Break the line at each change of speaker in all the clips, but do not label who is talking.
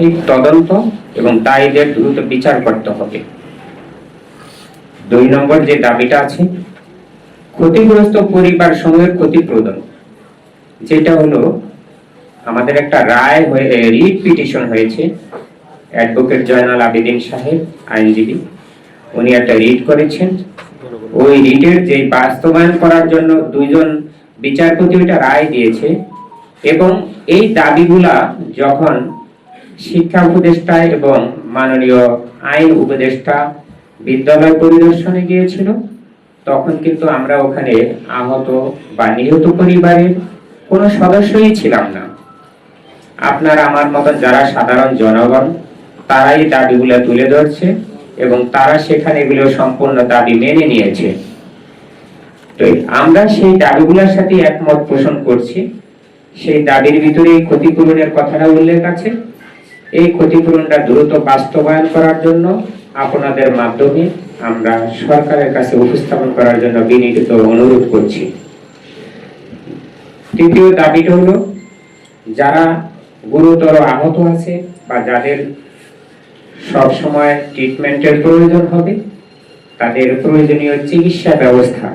এই তদন্ত এবং দায়ীদের দ্রুত বিচার করতে হবে। দুই নম্বর যে দাবিটা আছে, ক্ষতিগ্রস্ত পরিবার সমূহের ক্ষতিপূরণ যেটা হলো আমাদের একটা রায় হয়ে রিট পিটিশন হয়েছে অ্যাডভোকেট জয়নাল আবেদিন সাহেব, আইনজীবী। উনি একটা রিট করেছেন। ওই রিটের যে বাস্তবায়ন করার জন্য দুইজন বিচারপতি ওইটা রায় দিয়েছে এবং এই দাবিগুলা যখন শিক্ষা উপদেষ্টা এবং মাননীয় আইন উপদেষ্টা বিদ্যালয় পরিদর্শনে গিয়েছিল। তখন কিন্তু আমরা ওখানে আহত বা নিহত পরিবারের কোনো সদস্যই ছিলাম না। আপনার আমার মতন যারা সাধারণ জনগণ, তারাই দাবিগুলো তুলে ধরছে এবং তারা সেখানে এগুলো সম্পূর্ণ দাবি মেনে নিয়েছে। তো আমরা সেই দাবিগুলোর সাথে একমত পোষণ করছি। সেই দাবির ভিতরে ক্ষতিপূরণের কথাটা উল্লেখ আছে। এই ক্ষতিপূরণটা দ্রুত বাস্তবায়ন করার জন্য আপনাদের মাধ্যমে আমরা সরকারের কাছে উপস্থাপন করার জন্য বিনীত অনুরোধ করছি। তৃতীয় দাবিটা হলো, যারা গুরুতর আহত আছে বা যাদের সব সময় ট্রিটমেন্টের প্রয়োজন হবে, তাদের প্রয়োজনীয় চিকিৎসা ব্যবস্থা,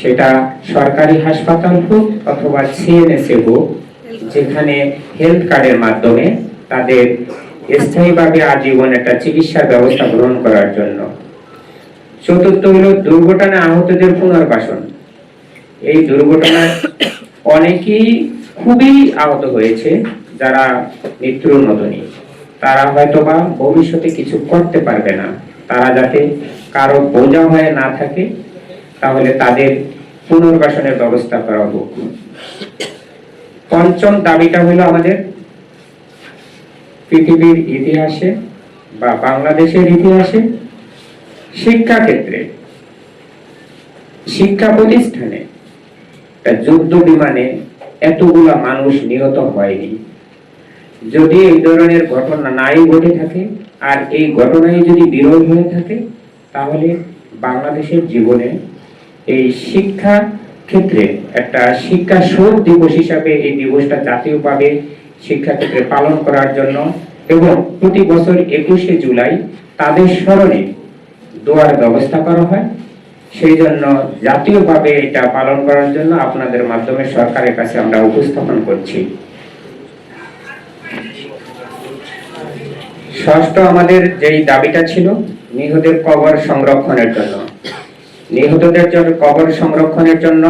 সেটা সরকারি হাসপাতাল হোক অথবা সিএনএসএ হোক, যেখানে হেলথ কার্ডের মাধ্যমে তাদের স্থায়ীভাবে আজীবন একটা চিকিৎসা ব্যবস্থা গ্রহণ করার জন্য। চতুর্থ হল দুর্ঘটনা আহতদের পুনর্বাসন। এই দুর্ঘটনায় অনেকেই খুবই আহত হয়েছে, যারা মৃত্যুর মতনই তারা হয়তোবা ভবিষ্যতে কিছু করতে পারবে না। তারা যাতে কারও বোঝা হয়ে না থাকে, তাহলে তাদের পুনর্বাসনের ব্যবস্থা করা হোক। পঞ্চম দাবিটা হলো আমাদের পৃথিবীর ইতিহাসে বা বাংলাদেশের ইতিহাসে শিক্ষা ক্ষেত্রে শিক্ষা প্রতিষ্ঠানে যুদ্ধ বিমানে এতগুলা মানুষ নিহত হয়নি। যদি এই ধরনের ঘটনা নাই ঘটে থাকে, আর এই ঘটনায় যদি বিরোধ হয়ে থাকে, তাহলে বাংলাদেশের জীবনে এই শিক্ষা ক্ষেত্রে একটা শিক্ষা শোধ দিবস হিসাবে এই দিবসটা জাতীয়ভাবে শিক্ষা ক্ষেত্রে পালন করার জন্য এবং প্রতি বছর একুশে জুলাই তাদের স্মরণে দোয়ার ব্যবস্থা করা হয়। সেই জন্য জাতীয়ভাবে এটা পালন করার জন্য আপনাদের মাধ্যমে সরকারের কাছে আমরা উপস্থাপন করছি। ষষ্ঠ আমাদের যেই দাবিটা ছিল, নিহতের কবর সংরক্ষণের জন্য। নিহতদের জন্য কবর সংরক্ষণের জন্য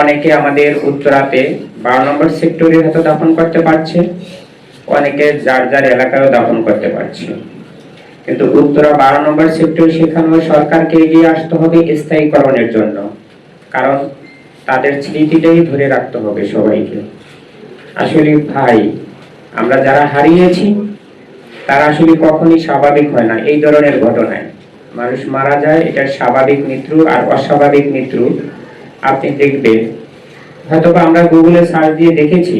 অনেকে আমাদের উত্তরাতে বারো নম্বর সেক্টরে হয়তো দাফন করতে পারছে, অনেকে যার যার এলাকায়ও দাফন করতে পারছে। কিন্তু উত্তরা বারো নম্বর সেক্টর সেখানেও সরকারকে এগিয়ে আসতে হবে স্থায়ীকরণের জন্য, কারণ তাদের স্মৃতিটাই ধরে রাখতে হবে সবাইকে। আসলে ভাই, আমরা যারা হারিয়েছি, তারা আসলে কখনই স্বাভাবিক হয় না এই ধরনের ঘটনায়। মানুষ মারা যায়, এটা স্বাভাবিক মৃত্যু আর অস্বাভাবিক মৃত্যু আপনি দেখবেন হয়তোবা আমরা গুগলে সার্চ দিয়ে দেখেছি,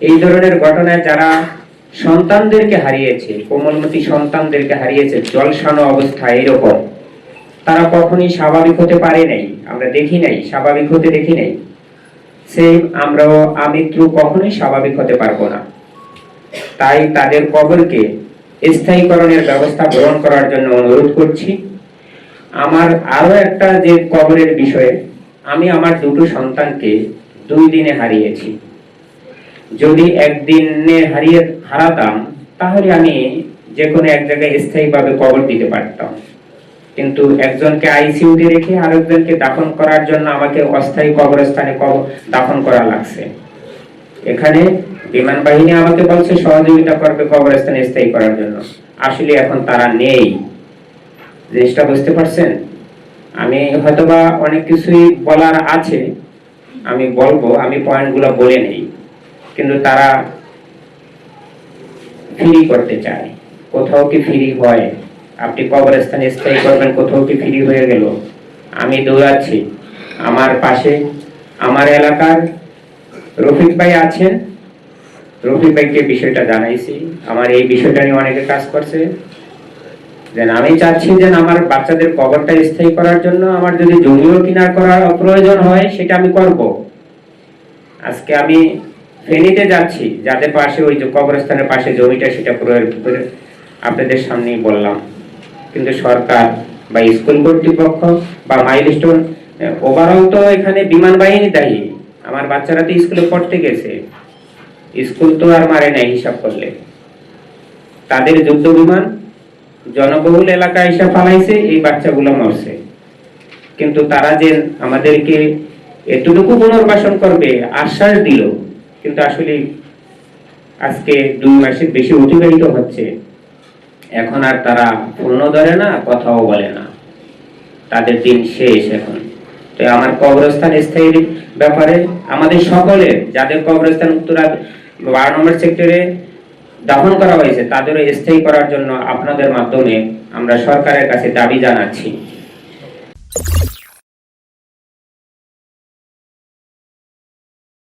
এই ধরনের ঘটনায় যারা সন্তানদেরকে হারিয়েছে, কোমলমতি সন্তানদেরকে হারিয়েছে, জলসানো অবস্থা এরকম, তারা কখনই স্বাভাবিক হতে পারে নাই। আমরা দেখি নাই, স্বাভাবিক হতে দেখি নাই। সেই আমরাও আমৃত্যু কখনোই স্বাভাবিক হতে পারব না। তাই তাদের কবরকে স্থায়ীকরণের ব্যবস্থা গ্রহণ করার জন্য অনুরোধ করছি। আমার আরও একটা যে কবরের বিষয়ে আমি আমার দুটো সন্তানকে দুই দিনে হারিয়েছি। যদি একদিনে হারিয়ে হারাতাম, তাহলে আমি যে কোনো এক জায়গায় স্থায়ীভাবে কবর দিতে পারতাম। কিন্তু একজনকে আইসিইউতে রেখে আরেকজনকে দাফন করার জন্য আমাকে অস্থায়ী কবরস্থানে কব- দাফন করা লাগছে। এখানে বিমান বাহিনী আমাকে বলছে, সহযোগিতা করবে কবরস্থানে স্থায়ী করার জন্য। আসলে এখন তারা নেই। জিনিসটা বুঝতে পারছেন? আমি হয়তোবা অনেক কিছুই বলার আছে, আমি বলব, আমি পয়েন্টগুলো বলে নেই, কিন্তু তারা ফ্রি করতে চায়। কোথাও কি ফ্রি হয়? আপনি কবরস্থানে স্থায়ী করবেন, কোথাও কি ফ্রি হয়ে গেল? আমি দৌড়াচ্ছি। আমার পাশে, আমার এলাকার রফিক ভাই আছেন। রফিক ভাইকে বিষয়টা জানাইছি। আমার এই বিষয়টা নিয়ে অনেকে কাজ করছে। যেন আমি চাচ্ছি যে আমার বাচ্চাদের কবরটা স্থায়ী করার জন্য আমার যদি জমিও কিনার করার প্রয়োজন হয়, সেটা আমি করব। আজকে আমি ফেনীতে যাচ্ছি যাদের পাশে ওই যে কবরস্থানের পাশে জমিটা, সেটা আপনাদের সামনেই বললাম। কিন্তু সরকার বা স্কুল কর্তৃপক্ষ বা মাইল স্টোন ওভারঅল তো এখানে বিমান বাহিনী দায়ী। আমার বাচ্চারা তো স্কুলে পড়তে গেছে। স্কুল তো আর মারে নাই হিসাব করলে। তাদের যুদ্ধ বিমান জনবহুল এলাকা এসে ফালাইছে, এই বাচ্চাগুলো মরছে। কিন্তু তারা যে আমাদেরকে এতটুকু পুনর্বাসন করবে, আশ্বাস দিল, কিন্তু আসলে আজকে দুই মাসের বেশি অতিবাহিত হচ্ছে। এখন আর তারা ফোনও ধরে না, কথাও বলে না। তাদের দিন শেষ এখন। তো আমার কবরস্থান স্থায়ীর ব্যাপারে আমাদের সকলের, যাদের কবরস্থান উত্তরা বারো নম্বর সেক্টরে দাফন করা হয়েছে তাদের স্থায়ী করার জন্য আপনাদের মাধ্যমে আমরা সরকারের কাছে দাবি জানাচ্ছি।